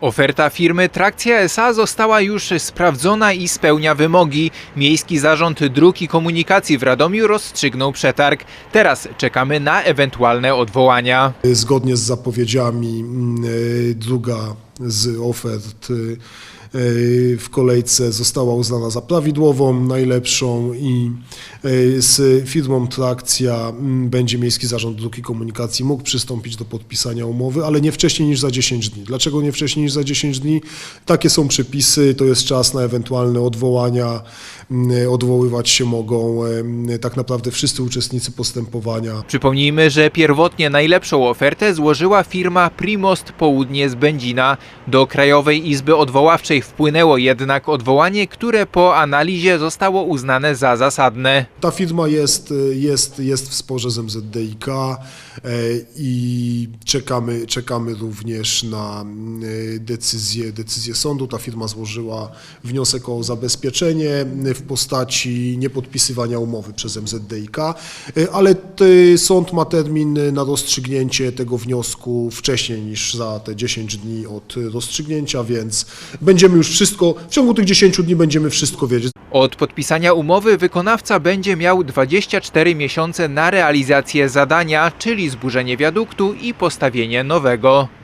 Oferta firmy Trakcja SA została już sprawdzona i spełnia wymogi. Miejski Zarząd Dróg i Komunikacji w Radomiu rozstrzygnął przetarg. Teraz czekamy na ewentualne odwołania. Zgodnie z zapowiedziami mm, e, druga z ofert w kolejce została uznana za prawidłową, najlepszą i e, z firmą Trakcja mm, będzie Miejski Zarząd Dróg i Komunikacji mógł przystąpić do podpisania umowy, ale nie wcześniej niż za 10 dni. Dlaczego nie wcześniej niż za 10 dni? Takie są przepisy, to jest czas na ewentualne odwołania. Odwoływać się mogą tak naprawdę wszyscy uczestnicy postępowania. Przypomnijmy, że pierwotnie najlepszą ofertę złożyła firma Primost Południe z Będzina. Do Krajowej Izby Odwoławczej wpłynęło jednak odwołanie, które po analizie zostało uznane za zasadne. Ta firma jest, jest, jest w sporze z MZDIK e, i czekamy, czekamy również na decyzję, decyzję sądu. Ta firma złożyła wniosek o zabezpieczenie w postaci niepodpisywania umowy przez MZDIK, e, ale sąd ma termin na rozstrzygnięcie tego wniosku wcześniej niż za te 10 dni od rozstrzygnięcia, więc będziemy już wszystko, w ciągu tych 10 dni będziemy wszystko wiedzieć. Od podpisania umowy wykonawca będzie miał 24 miesiące na realizację zadania, czyli zburzenie wiaduktu i postawienie nowego.